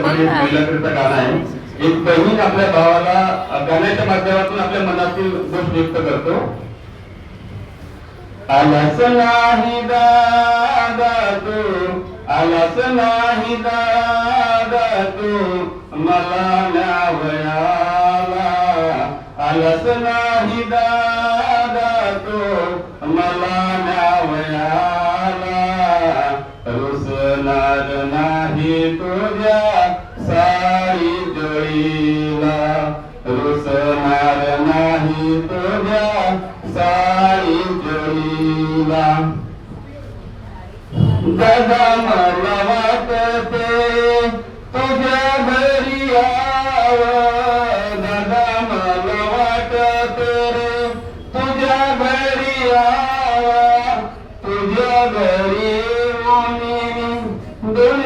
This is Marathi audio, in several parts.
म्हणजे त्यामध्ये महिलाकरिता गाणं आहे एक बहीण आपल्या भावाला गाण्याच्या माध्यमातून आपल्या मनातील गोष्ट व्यक्त करतो. आलास नाही दादा तू आलास नाही दादा तू मला न्यावयाला. आलास नाही दादा तू मला तुझ्या सारी जोडीला रुसणार नाही. तुझ्या सारी जोडीला दादा मला वाटते तुझ्या घरी यावं. दादा मला वाटते रे तुझ्या घरी यावं. तुझ्या घरी येऊन दोन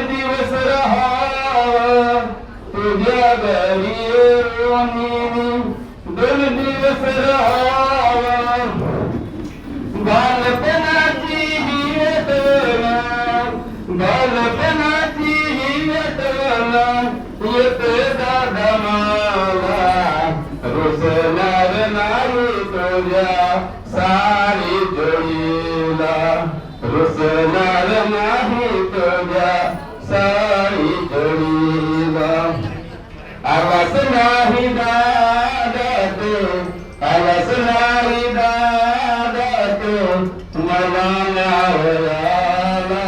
दोन दिवस राहावं बालपणाची ही बालपणाची ही वेदना दादा मला रुसणार नाही तुझ्या सारी जोडीला रुसणार नाही तुझ्या सारी जोडीला आवाज नाही दादा तू आवाज दादा मला नावयाला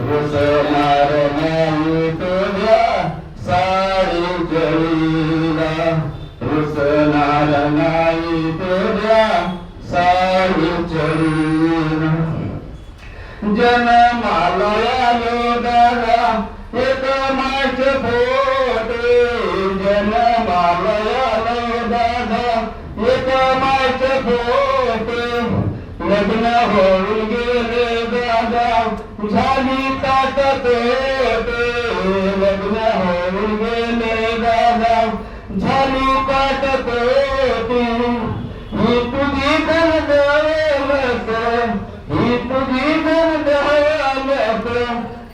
रुसणार नाही तुझ्या सारी जळीला रुसणार नाही तुझ्या सारी जळीला आलो दादा एक माच फोटे जनमालयालो दादा एक माच फोटे लग्न होऊन गेले दादा झाली तात लग्न होऊन गेले दादा झाली तात तोटे ही तुझी दरदरत ही तुझी दरदरत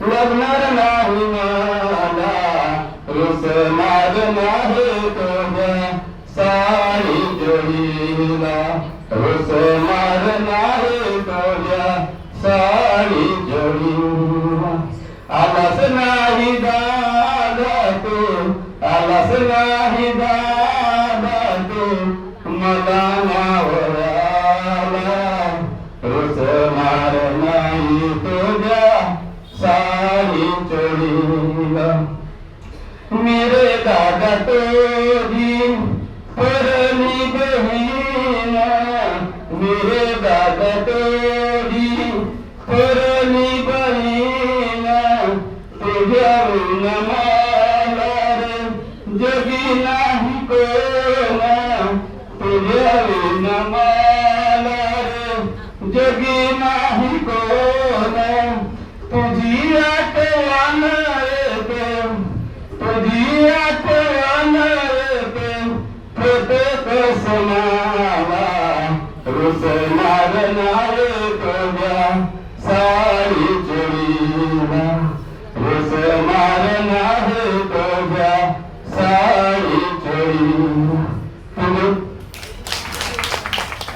लग्नार नाही मला रुसणार नाही तुझ्या सारी जोडीला नाही तुझ्या सारी जोडीला आलास नाही दादा तू आलास नाही दादा तू मला नावयाला रुसणार नाही तुझ्या सारी चोरीला मेरे दादा तोरी जगी नाही कोणा तुझ्या मला रे जगी नाही कोणा तुझी आठवण येते तुझी आठवण येते प्रत्येक सणाला रुसणार नाही तुझ्या सारी चोरीला रुसणार नाही